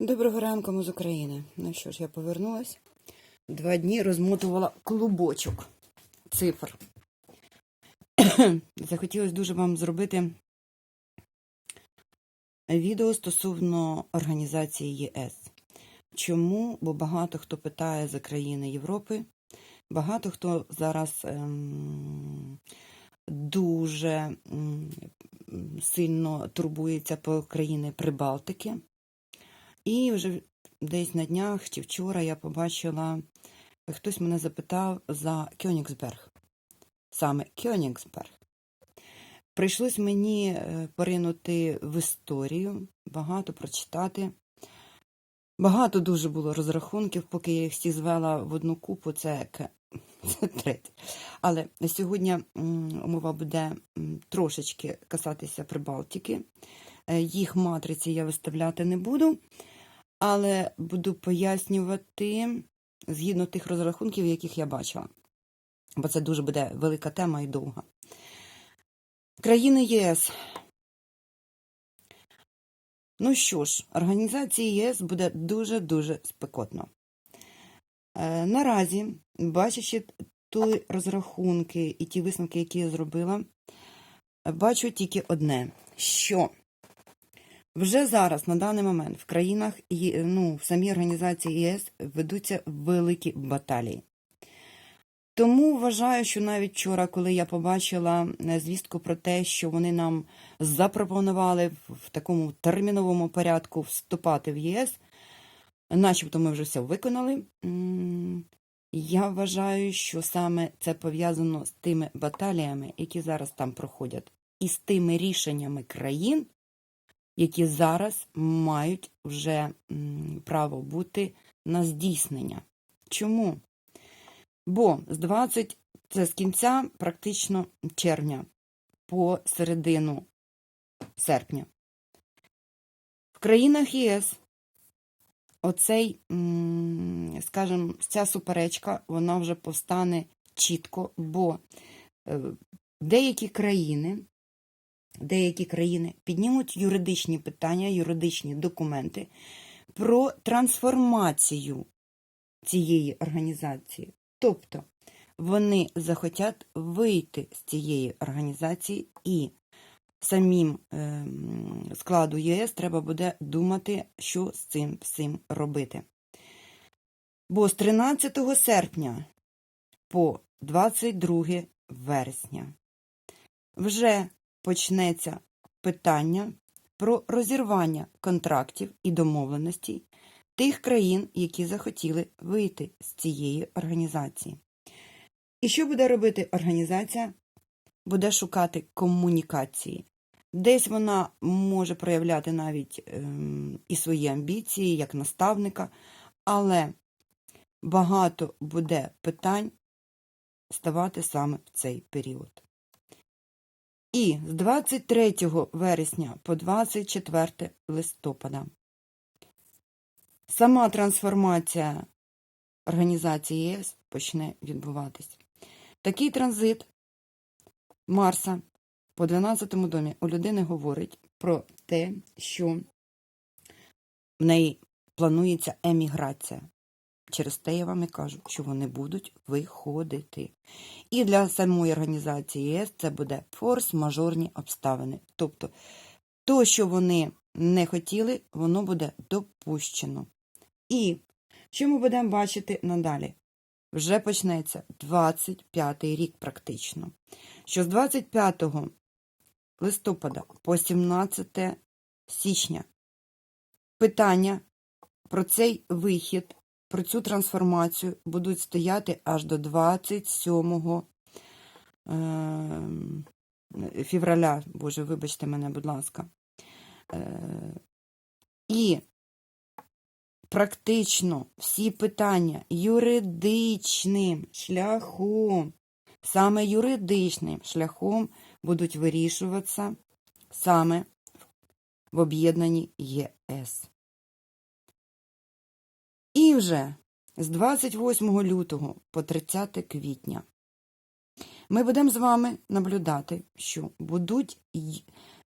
Доброго ранку, ми з України. Ну що ж, я повернулась. Два дні розмотувала клубочок цифр. Захотілося дуже вам зробити відео стосовно організації ЄС. Чому? Бо багато хто питає за країни Європи, багато хто зараз ем, дуже сильно турбується про країни Прибалтики. І вже десь на днях чи вчора я побачила, хтось мене запитав за Кьонігсберг. Саме Кьонігсберг. Прийшлось мені е, поринути в історію, багато прочитати. Багато дуже було розрахунків, поки я їх всі звела в одну купу, це, це третє. Але сьогодні мова буде трошечки касатися Прибалтики. Е, Їх матриці я виставляти не буду, але буду пояснювати згідно тих розрахунків, яких я бачила. Бо це дуже буде велика тема і довга. Країни ЄС. Ну що ж, організації ЄС буде дуже-дуже спекотно. Е, наразі, бачачи ті розрахунки і ті висновки, які я зробила, бачу тільки одне, що вже зараз, на даний момент, в країнах, Є- ну, в самій організації ЄС ведуться великі баталії. Тому вважаю, що навіть вчора, коли я побачила е, звістку про те, що вони нам запропонували в такому терміновому порядку вступати в ЄС, начебто ми вже все виконали. Я вважаю, що саме це пов'язано з тими баталіями, які зараз там проходять, і з тими рішеннями країн, які зараз мають вже право бути на здійснення. Чому? Бо з 20, це з кінця практично червня по середину серпня. В країнах ЄС оцей, скажімо, ця суперечка, вона вже повстане чітко, бо е, деякі країни, деякі країни піднімуть юридичні питання, юридичні документи про трансформацію цієї організації. Тобто вони захотять вийти з цієї організації і самим ем, складу ЄС треба буде думати, що з цим всім робити. Бо з 13 серпня по 22 вересня вже почнеться питання про розірвання контрактів і домовленостей тих країн, які захотіли вийти з цієї організації. І що буде робити організація? Буде шукати комунікації. Десь вона може проявляти навіть ем, і свої амбіції як наставника, але багато буде питань ставати саме в цей період. І з 23 вересня по 24 листопада сама трансформація організації ЄС почне відбуватись. Такий транзит Марса по 12-му домі у людини говорить про те, що в неї планується еміграція. Через те я вам і кажу, що вони будуть виходити. І для самої організації ЄС це буде форс-мажорні обставини. Тобто, то, що вони не хотіли, воно буде допущено. І що ми будемо бачити надалі? Вже почнеться 25-й рік практично. Що з 25 листопада по 17 січня питання про цей вихід, про цю трансформацію будуть стояти аж до 27 ем, февраля. Боже, вибачте мене, будь ласка. І практично всі питання юридичним шляхом, саме юридичним шляхом будуть вирішуватися саме в об'єднанні ЄС. І вже з 28 лютого по 30 квітня ми будемо з вами наблюдати, що будуть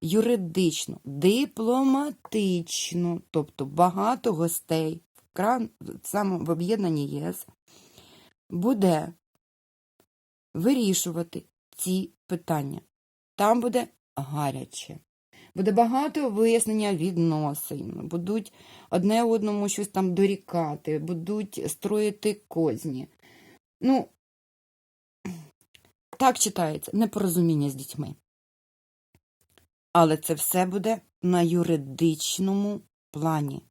юридично, дипломатично, тобто багато гостей саме в об'єднанні ЄС, буде вирішувати ці питання. Там буде гаряче. Буде багато вияснення відносин, будуть одне одному щось там дорікати, будуть строїти козні. Ну, так читається непорозуміння з дітьми. Але це все буде на юридичному плані.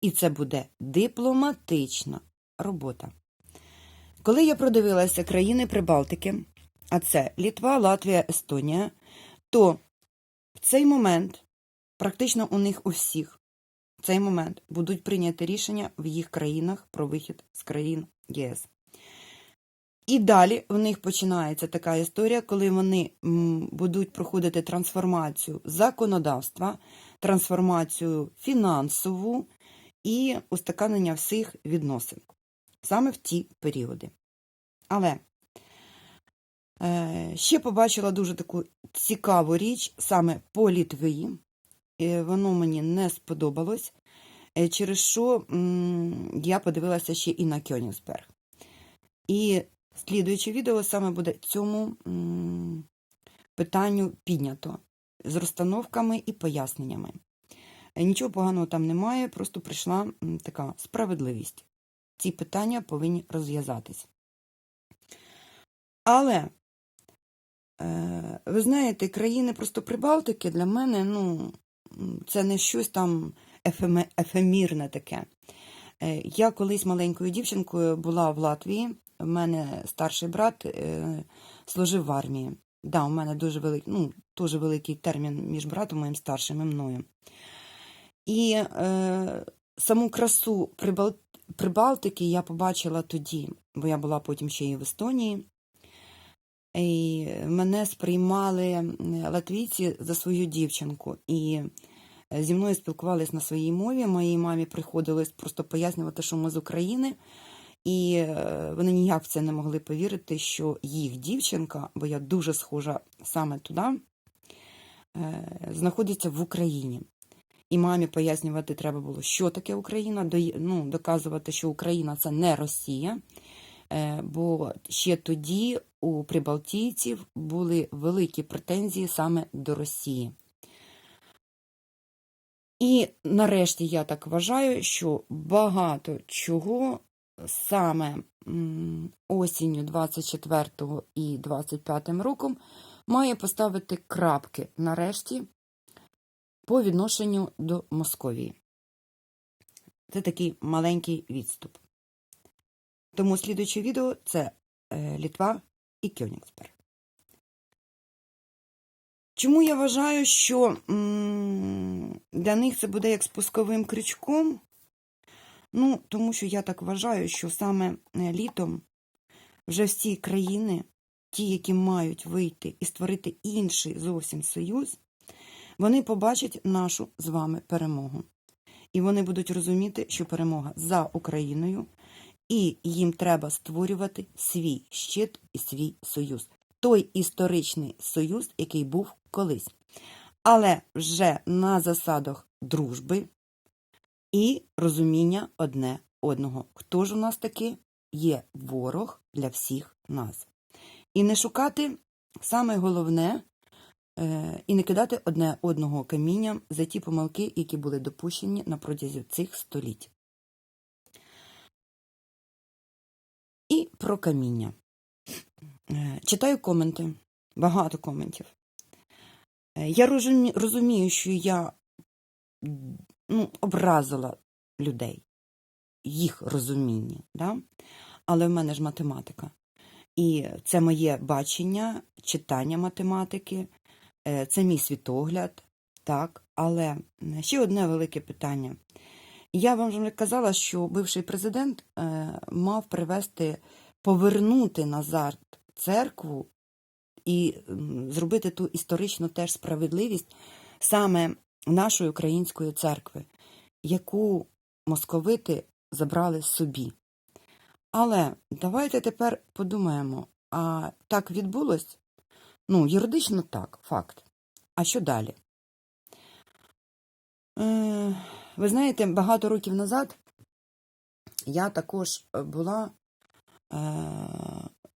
І це буде дипломатична робота. Коли я продивилася країни Прибалтики, а це Літва, Латвія, Естонія, то в цей момент, практично у них у всіх, в цей момент будуть прийняті рішення в їх країнах про вихід з країн ЄС. І далі в них починається така історія, коли вони будуть проходити трансформацію законодавства, трансформацію фінансову і устаканення всіх відносин саме в ті періоди. Але ще побачила дуже таку цікаву річ саме по Літві. Е, воно мені не сподобалось, е, через що я подивилася ще і на Кьонігсберг. І слідуюче відео саме буде цьому питанню піднято з розстановками і поясненнями. Е, Нічого поганого там немає, просто прийшла така справедливість. Ці питання повинні розв'язатись. Але, е, ви знаєте, країни просто Прибалтики для мене, ну, це не щось там ефемірне таке. Е, Я колись маленькою дівчинкою була в Латвії. У мене старший брат е, служив в армії. Да, у мене дуже великий, ну, дуже великий термін між братом моїм старшим і мною. І е, саму красу Прибал... Прибалтики я побачила тоді, бо я була потім ще і в Естонії. І мене сприймали м, латвійці за свою дівчинку. І е, зі мною спілкувались на своїй мові. Моїй мамі приходилось просто пояснювати, що ми з України. І е, вони ніяк в це не могли повірити, що їх дівчинка, бо я дуже схожа саме туди, е, знаходиться в Україні. І мамі пояснювати треба було, що таке Україна, ну, доказувати, що Україна це не Росія. Е, Бо ще тоді у прибалтійців були великі претензії саме до Росії. І нарешті я так вважаю, що багато чого саме осінню 24 і 25 роком має поставити крапки нарешті по відношенню до Московії. Це такий маленький відступ. Тому слідуюче відео це е, Літва і Кьонігсберг. Чому я вважаю, що для них це буде як спусковим крючком? Ну, тому що я так вважаю, що саме е, літом вже всі країни, ті, які мають вийти і створити інший зовсім союз, вони побачать нашу з вами перемогу. І вони будуть розуміти, що перемога за Україною, і їм треба створювати свій щит і свій союз. Той історичний союз, який був колись. Але вже на засадах дружби і розуміння одне одного. Хто ж у нас таки є ворог для всіх нас? І не шукати саме головне е, і не кидати одне одного камінням за ті помилки, які були допущені на протязі цих століть. Про каміння. Е, Читаю коменти, багато коментів. Е, Я розумію, що я ну, образила людей, їх розуміння, да? але в мене ж математика. І це моє бачення, читання математики, е, це мій світогляд, так, але ще одне велике питання. Я вам вже казала, що бивший президент мав привести, повернути назад церкву і зробити ту історичну теж справедливість саме нашої української церкви, яку московити забрали собі. Але давайте тепер подумаємо, а так відбулось? Ну, юридично так, факт. А що далі? Е, ви знаєте, багато років назад я також була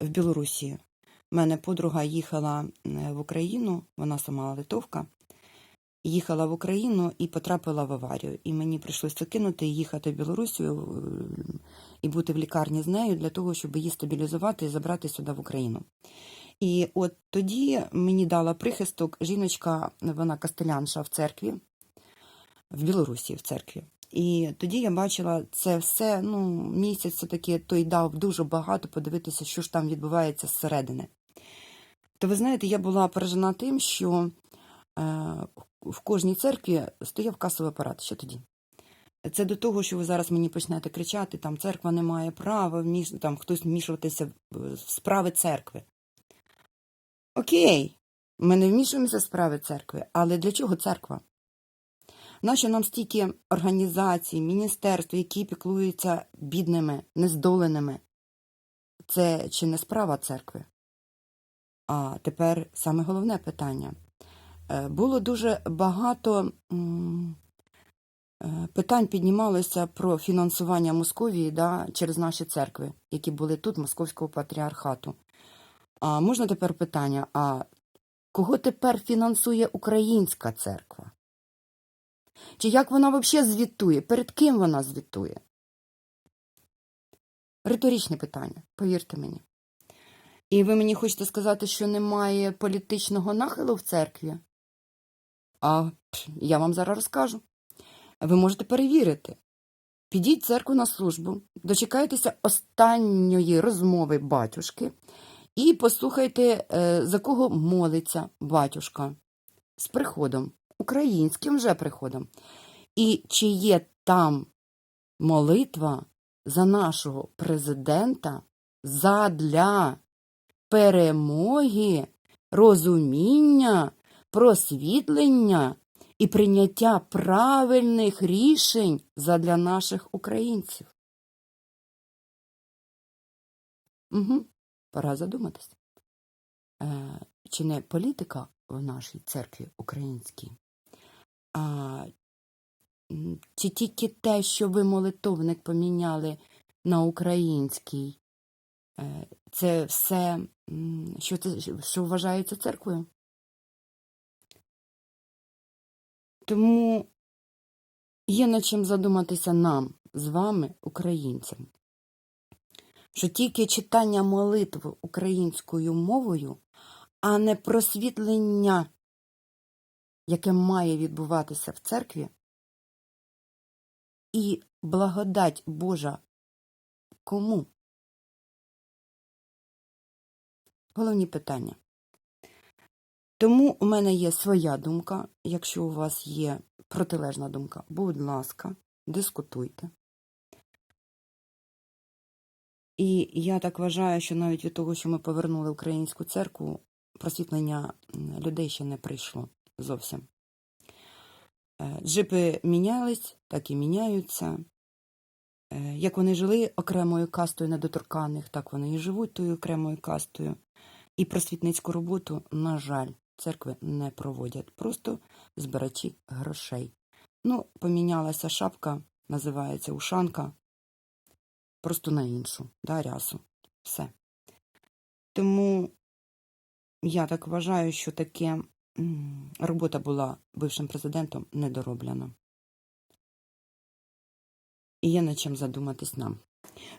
в Білорусі. У мене подруга їхала е, в Україну, вона сама литовка. Їхала в Україну і потрапила в аварію. І мені прийшлося кинути і їхати в Білорусію е, і бути в лікарні з нею для того, щоб її стабілізувати і забрати сюди в Україну. І от тоді мені дала прихисток жіночка, вона кастелянша в церкві, в Білорусі в церкві. І тоді я бачила це все, ну, місяць все-таки той дав дуже багато подивитися, що ж там відбувається зсередини. То ви знаєте, я була поражена тим, що е, в кожній церкві стояв касовий апарат. Що тоді? Це до того, що ви зараз мені почнете кричати, там церква не має права, вміш... там хтось вмішуватися в справи церкви. Окей, ми не вмішуємося в справи церкви, але для чого церква? Нащо нам стільки організацій, міністерств, які піклуються бідними, нездоленими? Це чи не справа церкви? А тепер саме головне питання. Е, Було дуже багато е, питань піднімалося про фінансування Московії да, через наші церкви, які були тут, Московського патріархату. А можна тепер питання: а кого тепер фінансує українська церква? Чи як вона взагалі звітує? Перед ким вона звітує? Риторичне питання, повірте мені. І ви мені хочете сказати, що немає політичного нахилу в церкві? А я вам зараз розкажу. Ви можете перевірити. Підіть в церкву на службу, дочекайтеся останньої розмови батюшки і послухайте, е, за кого молиться батюшка з приходом, українським вже приходом. І чи є там молитва за нашого президента задля перемоги, розуміння, просвітлення і прийняття правильних рішень задля наших українців. Угу. Пора задуматись. Е, чи не політика в нашій церкві українській, а чи тільки те, що ви молитовник поміняли на український, е, це все, що, що вважається церквою? Тому є над чим задуматися нам з вами, українцям, що тільки читання молитв українською мовою, а не просвітлення, яке має відбуватися в церкві, і благодать Божа кому? Головні питання. Тому у мене є своя думка. Якщо у вас є протилежна думка, будь ласка, дискутуйте. І я так вважаю, що навіть від того, що ми повернули українську церкву, просвітлення людей ще не прийшло зовсім. Е, Джипи мінялись, так і міняються. Е, Як вони жили окремою кастою недоторканих, так вони і живуть тою окремою кастою. І просвітницьку роботу, на жаль, церкви не проводять. Просто збирачі грошей. Ну, помінялася шапка, називається ушанка, просто на іншу, да, рясу. Все. Тому я так вважаю, що таке робота була бившим президентом недороблена. І є над чим задуматись нам.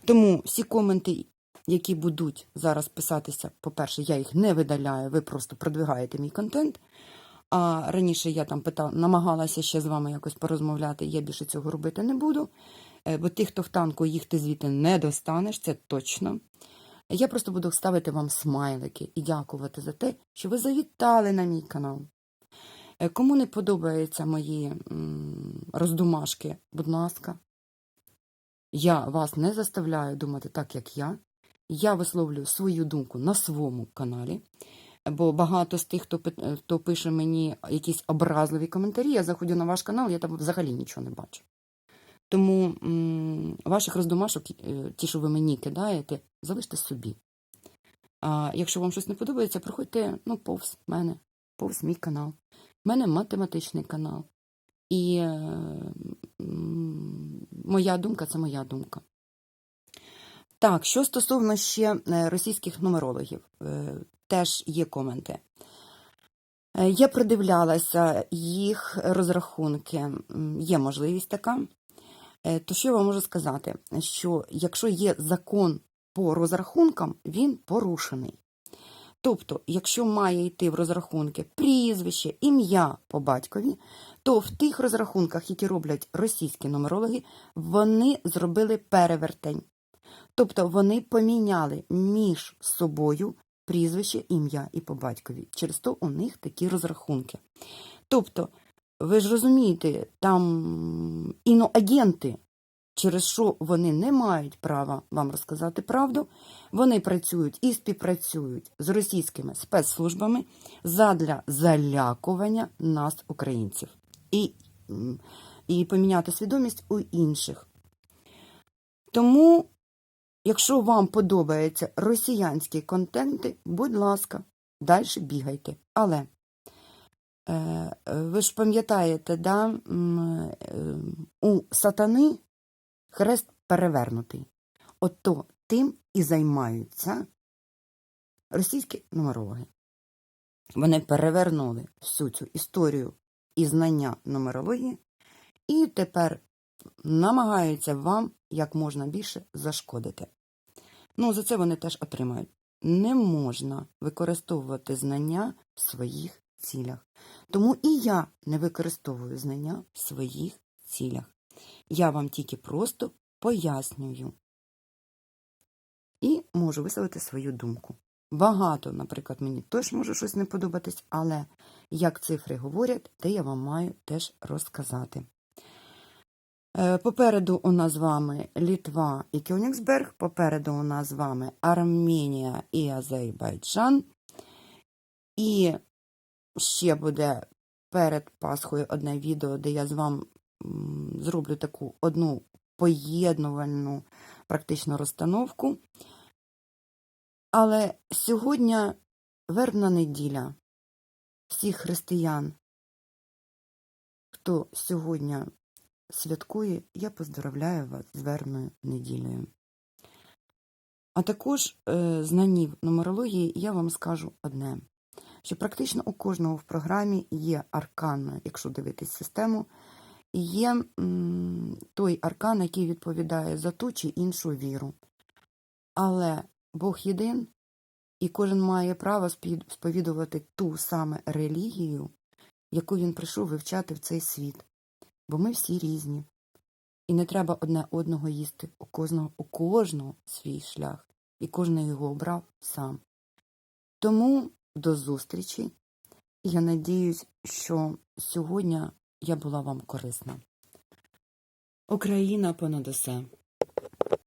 Тому всі коменти, які будуть зараз писатися, по-перше, я їх не видаляю, ви просто продвигаєте мій контент. А раніше я там питала, намагалася ще з вами якось порозмовляти, я більше цього робити не буду. Е, Бо тих, хто в танку, їх ти звідти не достанеш, це точно. Я просто буду ставити вам смайлики і дякувати за те, що ви завітали на мій канал. Е, Кому не подобаються мої роздумашки, будь ласка, я вас не заставляю думати так, як я. Я висловлюю свою думку на своєму каналі. Бо багато з тих, хто, хто пише мені якісь образливі коментарі, я заходжу на ваш канал, я там взагалі нічого не бачу. Тому ваших роздумашок, е, ті, що ви мені кидаєте, залиште собі. А якщо вам щось не подобається, проходьте ну, повз мене, повз мій канал. У мене математичний канал. І е, моя думка це моя думка. Так, що стосовно ще е, російських нумерологів, е, теж є коменти. Е, Я придивлялася їх розрахунки, є можливість така. Е, То що я вам можу сказати? Що якщо є закон по розрахункам, він порушений. Тобто, якщо має йти в розрахунки прізвище, ім'я по батькові, то в тих розрахунках, які роблять російські нумерологи, вони зробили перевертень. Тобто вони поміняли між собою прізвище, ім'я і по батькові. Через то у них такі розрахунки. Тобто, ви ж розумієте, там іноагенти, через що вони не мають права вам розказати правду, вони працюють і співпрацюють з російськими спецслужбами задля залякування нас, українців, і, і поміняти свідомість у інших. Тому, якщо вам подобаються росіянські контенти, будь ласка, далі бігайте. Але ви ж пам'ятаєте, да, е, у сатани хрест перевернутий. Ото тим і займаються російські нумерологи. Вони перевернули всю цю історію і знання нумерології, і тепер намагаються вам як можна більше зашкодити. Ну, за це вони теж отримають. Не можна використовувати знання своїх цілях. Тому і я не використовую знання в своїх цілях. Я вам тільки просто пояснюю і можу висловити свою думку. Багато, наприклад, мені теж може щось не подобатись, але як цифри говорять, те я вам маю теж розказати. Е, Попереду у нас з вами Літва і Кьонігсберг, попереду у нас з вами Арменія і Азербайджан. І ще буде перед Пасхою одне відео, де я з вами зроблю таку одну поєднувальну практичну розстановку. Але сьогодні вербна неділя всіх християн, хто сьогодні святкує, я поздравляю вас з вербною неділею. А також е, знанів нумерології я вам скажу одне, що практично у кожного в програмі є аркан, якщо дивитись систему, є той аркан, який відповідає за ту чи іншу віру. Але Бог єдин, і кожен має право сповідувати ту саме релігію, яку він прийшов вивчати в цей світ. Бо ми всі різні. І не треба одне одного їсти. У кожного, у кожного свій шлях, і кожен його обрав сам. Тому до зустрічі. Я надіюсь, що сьогодні я була вам корисна. Україна понад усе.